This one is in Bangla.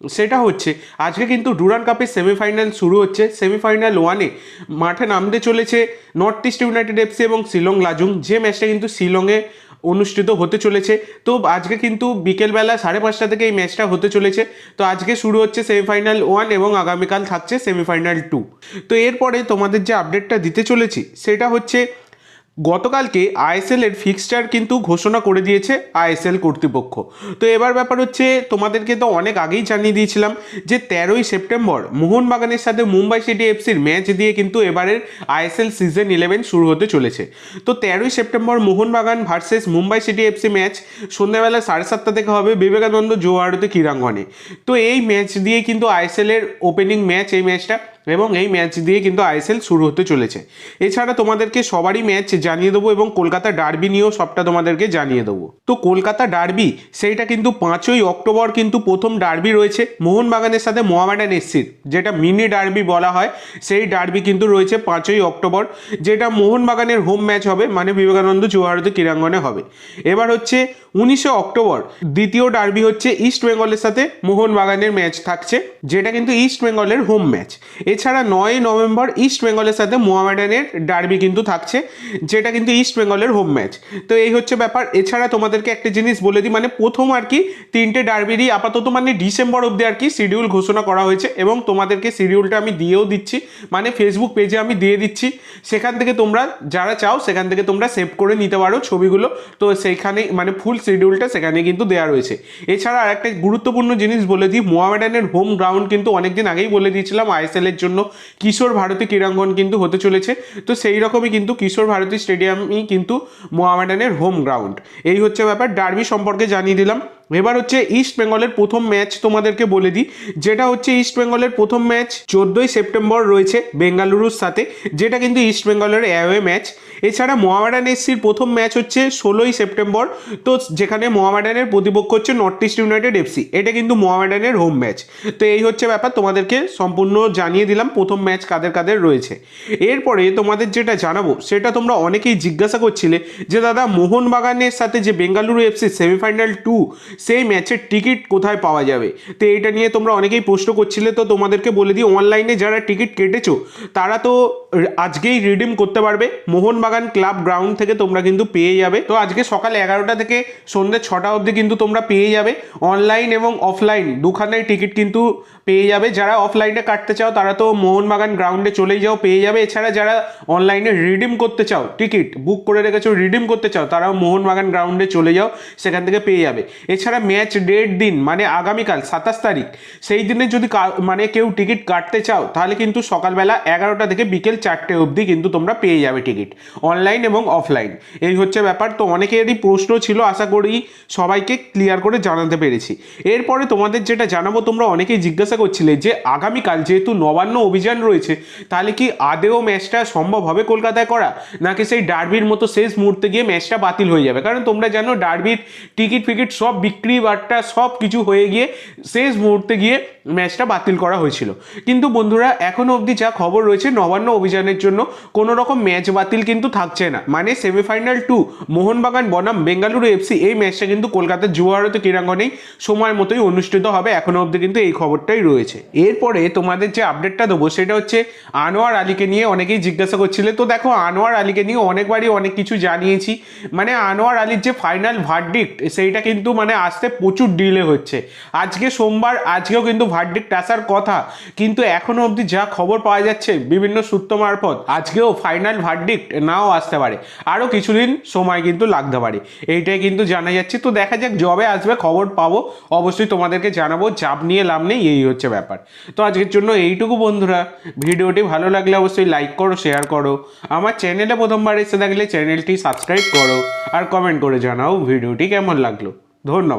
সেটা হচ্ছে, আজকে কিন্তু ডুরান কাপের সেমিফাইনাল শুরু হচ্ছে। সেমিফাইনাল ওয়ানে মাঠে নামতে চলেছে নর্থ ইস্ট ইউনাইটেড এফসি এবং শিলং লাজুং যে ম্যাচটা কিন্তু শিলংয়ে অনুষ্ঠিত হতে চলেছে। তো আজকে কিন্তু বিকেলবেলা সাড়ে পাঁচটা থেকে এই ম্যাচটা হতে চলেছে। তো আজকে শুরু হচ্ছে সেমিফাইনাল ওয়ান এবং আগামীকাল থাকছে সেমিফাইনাল টু তো এরপরে তোমাদের যে আপডেটটা দিতে চলেছি, সেটা হচ্ছে গতকালকে আইএসএল এর ফিক্সচার কিন্তু ঘোষণা করে দিয়েছে আইএসএল কর্তৃপক্ষ। তো এবার ব্যাপার হচ্ছে, তোমাদেরকে তো অনেক আগেই জানিয়ে দিয়েছিলাম যে তেরোই সেপ্টেম্বর মোহনবাগানের সাথে মুম্বাই সিটি এফসির ম্যাচ দিয়ে কিন্তু এবারের আইএসএল সিজন ইলেভেন শুরু হতে চলেছে। তো তেরোই September Mohun Bagan versus Mumbai City FC match সন্ধ্যাবেলা সাড়ে সাতটা থেকে হবে বিবেকানন্দ জোয়ারতে ক্রীড়াঙ্গনে। তো এই ম্যাচ দিয়ে কিন্তু আইএসএল এর ওপেনিং ম্যাচ এই ম্যাচটা এবং এই ম্যাচ দিয়ে কিন্তু আইএসএল শুরু হতে চলেছে। এছাড়া তোমাদেরকে সবারই ম্যাচ জানিয়ে দেবো এবং কলকাতা ডার্বি নিয়েও সবটা তোমাদেরকে জানিয়ে দেবো। তো কলকাতা ডার্বি সেইটা কিন্তু পাঁচই অক্টোবর কিন্তু প্রথম ডার্বি রয়েছে মোহনবাগানের সাথে মোহামেডান এসসির যেটা মিনি ডার্বি বলা হয়। সেই ডার্বি কিন্তু রয়েছে পাঁচই অক্টোবর, যেটা মোহনবাগানের হোম ম্যাচ হবে মানে বিবেকানন্দ চৌহারতী ক্রীড়াঙ্গনে হবে। এবার হচ্ছে উনিশে অক্টোবর, দ্বিতীয় ডার্বি হচ্ছে ইস্ট বেঙ্গলের সাথে মোহনবাগানের ম্যাচ থাকছে, যেটা কিন্তু ইস্ট বেঙ্গলের হোম ম্যাচ এছাড়া নয় নভেম্বর ইস্ট বেঙ্গলের সাথে মোহামেডানের ডার্বি কিন্তু থাকছে, যেটা কিন্তু ইস্ট বেঙ্গলের হোম ম্যাচ। তো এই হচ্ছে ব্যাপার। এছাড়া তোমাদেরকে একটা জিনিস বলে দিই মানে প্রথম আর কি, তিনটে ডার্বিরই আপাতত মানে ডিসেম্বর অবধি আর কি শিডিউল ঘোষণা করা হয়েছে এবং তোমাদেরকে শিডিউলটা আমি দিয়েও দিচ্ছি মানে ফেসবুক পেজে আমি দিয়ে দিচ্ছি। সেখান থেকে তোমরা যারা চাও, সেখান থেকে তোমরা সেভ করে নিতে পারো ছবিগুলো। তো সেইখানে মানে ফুল শিডিউলটা সেখানে কিন্তু দেওয়া রয়েছে। এছাড়া আর একটা গুরুত্বপূর্ণ জিনিস বলে দিই, মোহামেডানের হোম গ্রাউন্ড কিন্তু অনেকদিন আগেই বলে দিয়েছিলাম আইএসএল এর জন্য কিশোর ভারতী ক্রীড়াঙ্গন কিন্তু হতে চলেছে। তো সেই রকমই কিন্তু কিশোর ভারতী স্টেডিয়ামই কিন্তু মোহামেডানের হোম গ্রাউন্ড এই হচ্ছে ব্যাপার। ডার্বি সম্পর্কে জানিয়ে দিলাম। এবার হচ্ছে ইস্ট বেঙ্গলের প্রথম ম্যাচ তোমাদেরকে বলে দিই। যেটা হচ্ছে ইস্ট বেঙ্গলের প্রথম ম্যাচ চোদ্দোই সেপ্টেম্বর রয়েছে বেঙ্গালুরুর সাথে, যেটা কিন্তু ইস্ট বেঙ্গলের অ্যাওয়ে ম্যাচ এছাড়া মোহামেডান এসসির প্রথম ম্যাচ হচ্ছে ষোলোই সেপ্টেম্বর তো যেখানে মোহামেডানের প্রতিপক্ষ হচ্ছে নর্থ ইস্ট ইউনাইটেড এফসি এটা কিন্তু মোহামেডানের হোম ম্যাচ তো এই হচ্ছে ব্যাপার, তোমাদেরকে সম্পূর্ণ জানিয়ে দিলাম প্রথম ম্যাচ কাদের কাদের রয়েছে। এরপরে তোমাদের যেটা জানাব, সেটা তোমরা অনেকেই জিজ্ঞাসা করছিলে যে, দাদা মোহনবাগানের সাথে যে বেঙ্গালুরু এফসি সেমিফাইনাল টু সেই ম্যাচের টিকিট কোথায় পাওয়া যাবে? তো এটা নিয়ে তোমরা অনেকেই প্রশ্ন করছিলে, তো তোমাদেরকে বলে দিই অনলাইনে যারা টিকিট কেটেছো, তারা তো আজকেই রিডিম করতে পারবে। মোহনবাগান ক্লাব গ্রাউন্ড থেকে তোমরা কিন্তু পেয়ে যাবে। তো আজকে সকাল এগারোটা থেকে সন্ধ্যে ছটা অবধি কিন্তু তোমরা পেয়ে যাবে। অনলাইন এবং অফলাইন দুখানেই টিকিট কিন্তু পেয়ে যাবে। যারা অফলাইনে কাটতে চাও, তারা তো মোহনবাগান গ্রাউন্ডে চলেই যাও, পেয়ে যাবে। এছাড়া যারা অনলাইনে রিডিম করতে চাও টিকিট বুক করে রেখেছো রিডিম করতে চাও, তারাও মোহনবাগান গ্রাউন্ডে চলে যাও, সেখান থেকে পেয়ে যাবে। এছাড়া ম্যাচ ডেট দিন মানে আগামীকাল, সাতাশ তারিখ। সেই দিনে যদি মানে কেউ টিকিট কাটতে চাও, তাহলে কিন্তু সকালবেলা এগারোটা থেকে বিকেল চারটে অবধি কিন্তু তোমরা পেয়ে যাবে টিকিট অনলাইন এবং অফলাইন এই হচ্ছে ব্যাপার। তো অনেকেরই প্রশ্ন ছিল, আশা করি সবাইকে ক্লিয়ার করে জানাতে পেরেছি। এরপরে তোমাদের যেটা জানাব, তোমরা অনেকেই জিজ্ঞাসা করছিলে যে, আগামীকাল যেহেতু নবান্ন অভিযান রয়েছে, তাহলে কি আদেও ম্যাচটা সম্ভব হবে কলকাতায় করা? নাকি সেই ডার্বির মতো শেষ মুহূর্তে গিয়ে ম্যাচটা বাতিল হয়ে যাবে? কারণ তোমরা জানো ডার্বির টিকিট ফিকিট সব বিক্রি বাট্টা সব কিছু হয়ে গিয়ে শেষ মুহূর্তে গিয়ে ম্যাচটা বাতিল করা হয়েছিল। কিন্তু বন্ধুরা এখনও অবধি যা খবর রয়েছে, নবান্ন অভিযানের জন্য কোনো রকম ম্যাচ বাতিল কিন্তু থাকছে না। মানে সেমিফাইনাল টু মোহনবাগান, বনাম, বেঙ্গালুরু এফসি, এই ম্যাচটা কিন্তু কলকাতার জুয়ারত ক্রীড়াঙ্গনেই সময় মতোই অনুষ্ঠিত হবে। এখনও অবধি কিন্তু এই খবরটাই রয়েছে। এরপরে তোমাদের যে আপডেটটা দেবো, সেটা হচ্ছে আনোয়ার আলীকে নিয়ে অনেকেই জিজ্ঞাসা করছিলে। তো দেখো, আনোয়ার আলীকে নিয়ে অনেকবারই অনেক কিছু জানিয়েছি। মানে আনোয়ার আলীর যে ফাইনাল ভার্ডিক্ট সেইটা কিন্তু মানে আসতে প্রচুর ডিলে হচ্ছে। আজকে সোমবার, আজকেও কিন্তু ভার্ডিক্ট আসার কথা, কিন্তু এখনও অবধি যা খবর পাওয়া যাচ্ছে বিভিন্ন সূত্র মারফত, আজকেও ফাইনাল ভার্ডিক্ট নাও আসতে পারে। আরও কিছুদিন সময় কিন্তু লাগতে পারে। এইটাই কিন্তু জানা যাচ্ছে। তো দেখা যাক জবে আসবে, খবর পাবো। অবশ্যই তোমাদেরকে জানাব, চাপ নিয়ে লাভ নেই, এই হচ্ছে ব্যাপার। তো আজকের জন্য এইটুকু বন্ধুরা। ভিডিওটি ভালো লাগলে অবশ্যই লাইক করো শেয়ার করো। আমার চ্যানেলে প্রথমবার এসে থাকলে চ্যানেলটি সাবস্ক্রাইব করো। আর কমেন্ট করে জানাও ভিডিওটি কেমন লাগল। ধন্যবাদ।